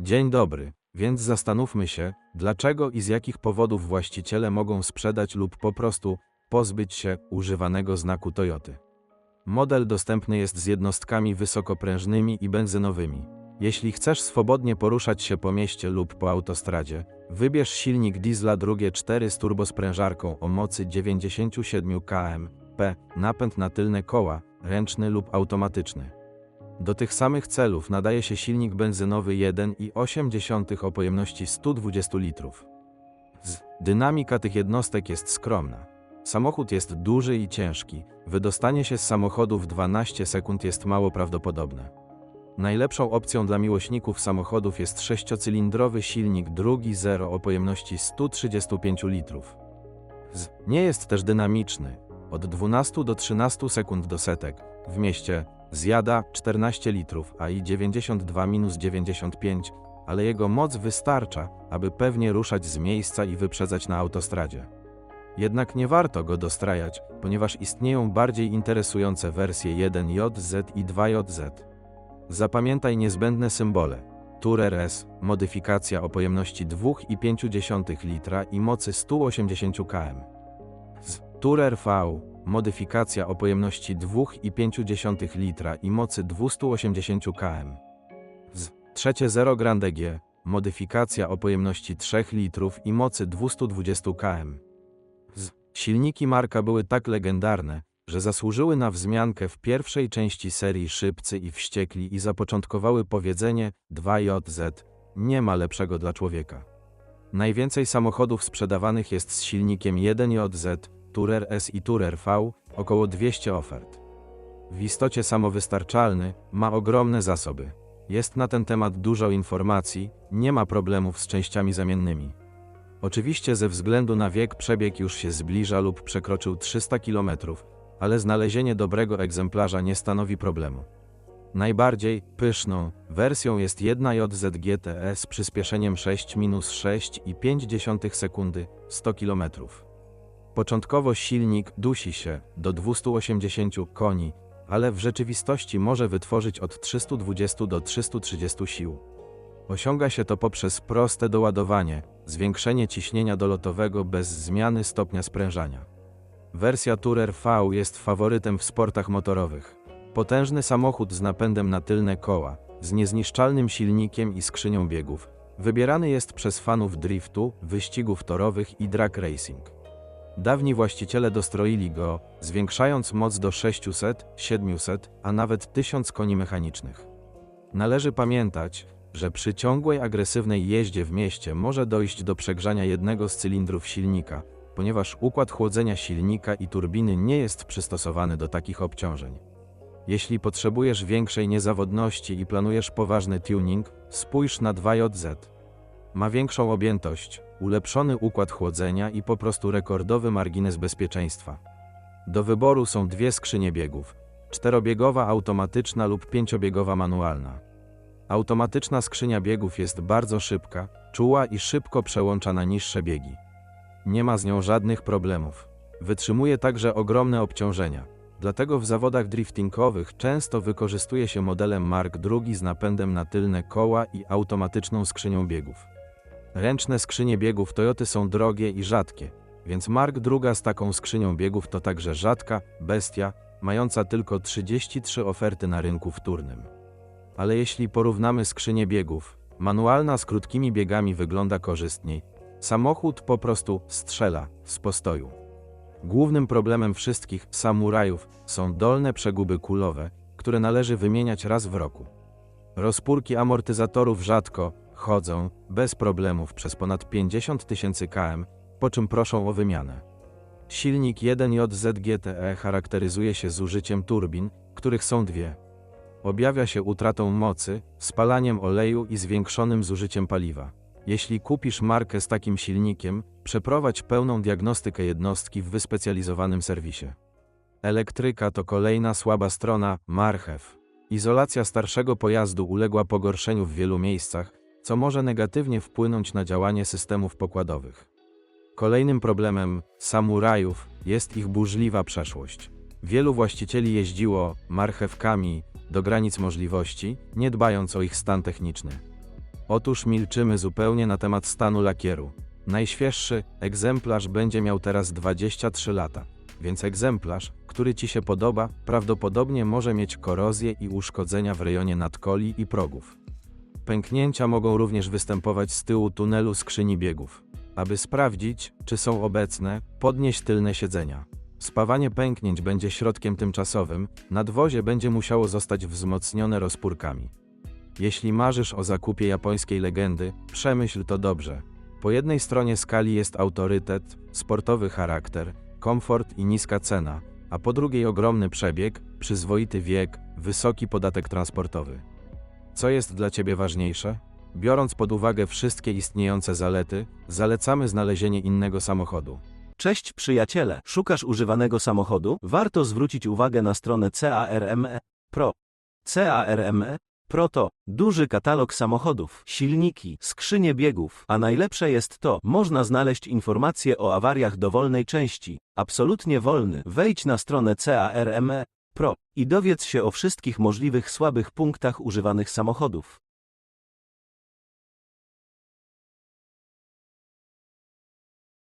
Dzień dobry, więc zastanówmy się, dlaczego i z jakich powodów właściciele mogą sprzedać lub po prostu pozbyć się używanego znaku Toyoty. Model dostępny jest z jednostkami wysokoprężnymi i benzynowymi. Jeśli chcesz swobodnie poruszać się po mieście lub po autostradzie, wybierz silnik diesla drugie 4 z turbosprężarką o mocy 97 km, P, napęd na tylne koła, ręczny lub automatyczny. Do tych samych celów nadaje się silnik benzynowy 1,8 o pojemności 120 litrów. Dynamika tych jednostek jest skromna. Samochód jest duży i ciężki. Wydostanie się z samochodu w 12 sekund jest mało prawdopodobne. Najlepszą opcją dla miłośników samochodów jest sześciocylindrowy silnik drugi zero o pojemności 135 litrów. Nie jest też dynamiczny. Od 12 do 13 sekund do setek. W mieście zjada 14 litrów, a i 92 minus 95, ale jego moc wystarcza, aby pewnie ruszać z miejsca i wyprzedzać na autostradzie. Jednak nie warto go dostrajać, ponieważ istnieją bardziej interesujące wersje 1JZ i 2JZ. Zapamiętaj niezbędne symbole. Tourer S, modyfikacja o pojemności 2,5 litra i mocy 180 km. Tourer V, modyfikacja o pojemności 2,5 litra i mocy 280 km. Z trzecie Zero Grande G, modyfikacja o pojemności 3 litrów i mocy 220 km. Z silniki marka były tak legendarne, że zasłużyły na wzmiankę w pierwszej części serii Szybcy i Wściekli i zapoczątkowały powiedzenie 2JZ nie ma lepszego dla człowieka. Najwięcej samochodów sprzedawanych jest z silnikiem 1JZ, Tourer S i Tourer V, około 200 ofert. W istocie samowystarczalny, ma ogromne zasoby. Jest na ten temat dużo informacji, nie ma problemów z częściami zamiennymi. Oczywiście ze względu na wiek przebieg już się zbliża lub przekroczył 300 km, ale znalezienie dobrego egzemplarza nie stanowi problemu. Najbardziej pyszną wersją jest 1JZ GTE z przyspieszeniem 6-6,5 sekundy 100 km. Początkowo silnik dusi się do 280 koni, ale w rzeczywistości może wytworzyć od 320 do 330 sił. Osiąga się to poprzez proste doładowanie, zwiększenie ciśnienia dolotowego bez zmiany stopnia sprężania. Wersja Tourer V jest faworytem w sportach motorowych. Potężny samochód z napędem na tylne koła, z niezniszczalnym silnikiem i skrzynią biegów, wybierany jest przez fanów driftu, wyścigów torowych i drag racing. Dawni właściciele dostroili go, zwiększając moc do 600, 700, a nawet 1000 koni mechanicznych. Należy pamiętać, że przy ciągłej agresywnej jeździe w mieście może dojść do przegrzania jednego z cylindrów silnika, ponieważ układ chłodzenia silnika i turbiny nie jest przystosowany do takich obciążeń. Jeśli potrzebujesz większej niezawodności i planujesz poważny tuning, spójrz na 2JZ. Ma większą objętość, ulepszony układ chłodzenia i po prostu rekordowy margines bezpieczeństwa. Do wyboru są dwie skrzynie biegów: czterobiegowa automatyczna lub pięciobiegowa manualna. Automatyczna skrzynia biegów jest bardzo szybka, czuła i szybko przełącza na niższe biegi. Nie ma z nią żadnych problemów. Wytrzymuje także ogromne obciążenia. Dlatego w zawodach driftingowych często wykorzystuje się modelem Mark II z napędem na tylne koła i automatyczną skrzynią biegów. Ręczne skrzynie biegów Toyoty są drogie i rzadkie, więc Mark II z taką skrzynią biegów to także rzadka bestia, mająca tylko 33 oferty na rynku wtórnym. Ale jeśli porównamy skrzynię biegów, manualna z krótkimi biegami wygląda korzystniej. Samochód po prostu strzela z postoju. Głównym problemem wszystkich samurajów są dolne przeguby kulowe, które należy wymieniać raz w roku. Rozpórki amortyzatorów rzadko chodzą bez problemów przez ponad 50 tysięcy km, po czym proszą o wymianę. Silnik 1JZ GTE charakteryzuje się zużyciem turbin, których są dwie. Objawia się utratą mocy, spalaniem oleju i zwiększonym zużyciem paliwa. Jeśli kupisz markę z takim silnikiem, przeprowadź pełną diagnostykę jednostki w wyspecjalizowanym serwisie. Elektryka to kolejna słaba strona marchew. Izolacja starszego pojazdu uległa pogorszeniu w wielu miejscach, co może negatywnie wpłynąć na działanie systemów pokładowych. Kolejnym problemem samurajów jest ich burzliwa przeszłość. Wielu właścicieli jeździło marchewkami do granic możliwości, nie dbając o ich stan techniczny. Otóż milczymy zupełnie na temat stanu lakieru. Najświeższy egzemplarz będzie miał teraz 23 lata, więc egzemplarz, który Ci się podoba, prawdopodobnie może mieć korozję i uszkodzenia w rejonie nadkoli i progów. Pęknięcia mogą również występować z tyłu tunelu skrzyni biegów. Aby sprawdzić, czy są obecne, podnieś tylne siedzenia. Spawanie pęknięć będzie środkiem tymczasowym, nadwozie będzie musiało zostać wzmocnione rozpórkami. Jeśli marzysz o zakupie japońskiej legendy, przemyśl to dobrze. Po jednej stronie skali jest autorytet, sportowy charakter, komfort i niska cena, a po drugiej ogromny przebieg, przyzwoity wiek, wysoki podatek transportowy. Co jest dla Ciebie ważniejsze? Biorąc pod uwagę wszystkie istniejące zalety, zalecamy znalezienie innego samochodu. Cześć przyjaciele, szukasz używanego samochodu? Warto zwrócić uwagę na stronę CARME Pro. CARME Pro to duży katalog samochodów, silniki, skrzynie biegów, a najlepsze jest to, można znaleźć informacje o awariach dowolnej części, absolutnie wolny. Wejdź na stronę CARME Pro i dowiedz się o wszystkich możliwych słabych punktach używanych samochodów.